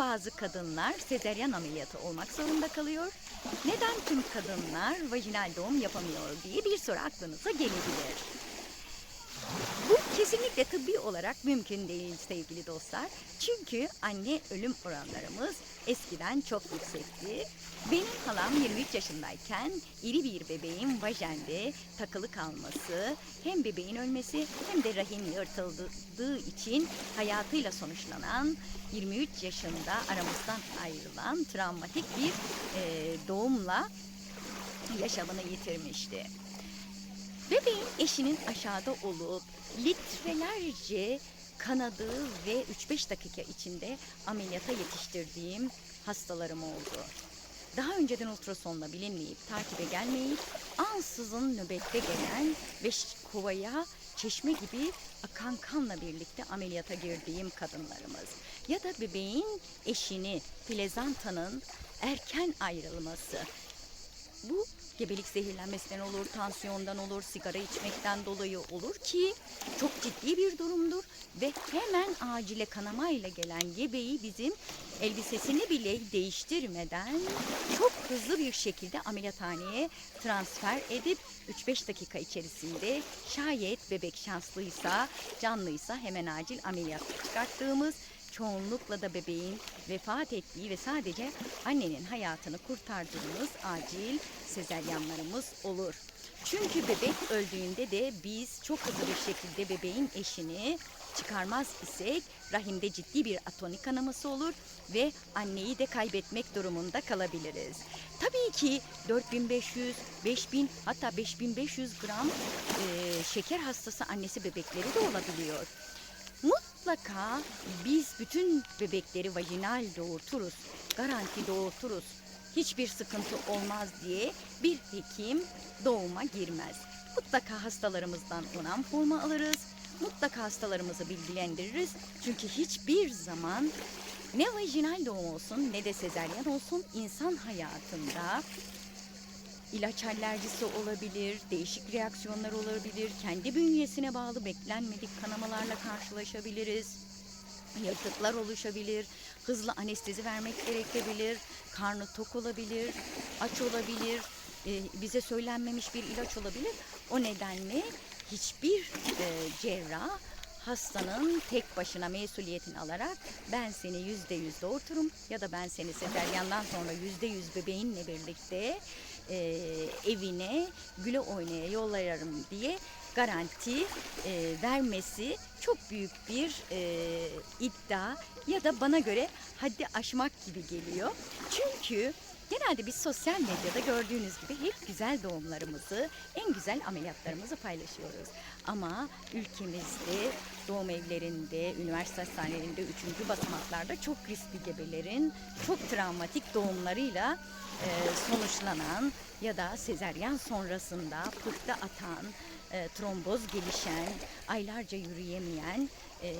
bazı kadınlar sezeryan ameliyatı olmak zorunda kalıyor? Neden tüm kadınlar vajinal doğum yapamıyor diye bir soru aklınıza gelebilir. Bu kesinlikle tıbbi olarak mümkün değil sevgili dostlar. Çünkü anne ölüm oranlarımız eskiden çok yüksekti. Benim halam 23 yaşındayken iri bir bebeğin vajende takılı kalması, hem bebeğin ölmesi hem de rahim yırtıldığı için hayatıyla sonuçlanan 23 yaşında aramızdan ayrılan travmatik bir e, doğumla yaşamını yitirmişti. Bebeğin eşinin aşağıda olup litrelerce kanadığı ve 3-5 dakika içinde ameliyata yetiştirdiğim hastalarım oldu. Daha önceden ultrasonla bilinmeyip takibe gelmeyip ansızın nöbette gelen ve kovaya çeşme gibi akan kanla birlikte ameliyata girdiğim kadınlarımız. Ya da bebeğin eşini plezantanın erken ayrılması. Bu gebelik zehirlenmesinden olur, tansiyondan olur, sigara içmekten dolayı olur ki çok ciddi bir durumdur ve hemen acile kanamayla gelen gebeyi bizim elbisesini bile değiştirmeden çok hızlı bir şekilde ameliyathaneye transfer edip 3-5 dakika içerisinde şayet bebek şanslıysa, canlıysa hemen acil ameliyat çıkarttığımız çoğunlukla da bebeğin vefat ettiği ve sadece annenin hayatını kurtardığımız acil sezeryanlarımız olur. Çünkü bebek öldüğünde de biz çok hızlı bir şekilde bebeğin eşini çıkarmaz isek rahimde ciddi bir atonik kanaması olur ve anneyi de kaybetmek durumunda kalabiliriz. Tabii ki 4500, 5000 hatta 5500 gram e, şeker hastası annesi bebekleri de olabiliyor. Mutlaka biz bütün bebekleri vajinal doğurturuz, garanti doğurturuz. Hiçbir sıkıntı olmaz diye bir hekim doğuma girmez. Mutlaka hastalarımızdan onam formu alırız. Mutlaka hastalarımızı bilgilendiririz. Çünkü hiçbir zaman ne vajinal doğum olsun ne de sezeryan olsun insan hayatında ilaç alerjisi olabilir, değişik reaksiyonlar olabilir, kendi bünyesine bağlı beklenmedik kanamalarla karşılaşabiliriz. Yırtıklar oluşabilir, hızlı anestezi vermek gerekebilir, karnı tok olabilir, aç olabilir, e, bize söylenmemiş bir ilaç olabilir. O nedenle hiçbir e, cerrah hastanın tek başına mesuliyetini alarak ben seni yüzde yüz doğurturum ya da ben seni sezeryandan sonra yüzde yüz bebeğinle birlikte e, evine güle oynaya yollarım diye garanti e, vermesi çok büyük bir e, iddia ya da bana göre haddi aşmak gibi geliyor. Çünkü genelde biz sosyal medyada gördüğünüz gibi hep güzel doğumlarımızı, en güzel ameliyatlarımızı paylaşıyoruz. Ama ülkemizde doğum evlerinde, üniversite hastanelerinde, üçüncü basamaklarda çok riskli gebelerin çok travmatik doğumlarıyla e, sonuçlanan ya da sezeryan sonrasında pıhtı atan, e, tromboz gelişen, aylarca yürüyemeyen e,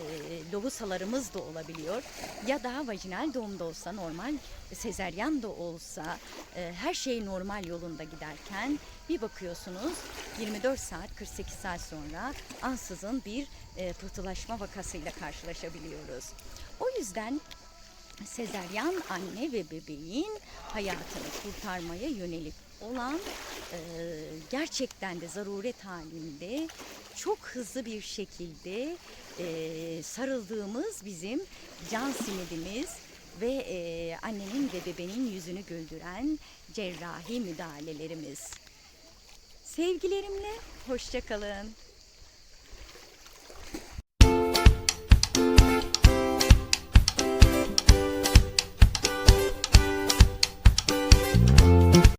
lohusalarımız da olabiliyor. Ya da vajinal doğumda olsa normal sezeryan da olsa e, her şey normal yolunda giderken bir bakıyorsunuz 24 saat 48 saat sonra ansızın bir e, pıhtılaşma vakasıyla karşılaşabiliyoruz. O yüzden sezeryan anne ve bebeğin hayatını kurtarmaya yönelik olan e, gerçekten de zaruret halinde çok hızlı bir şekilde e, sarıldığımız bizim can simidimiz ve e, annenin ve bebeğin yüzünü güldüren cerrahi müdahalelerimiz. Sevgilerimle hoşça kalın.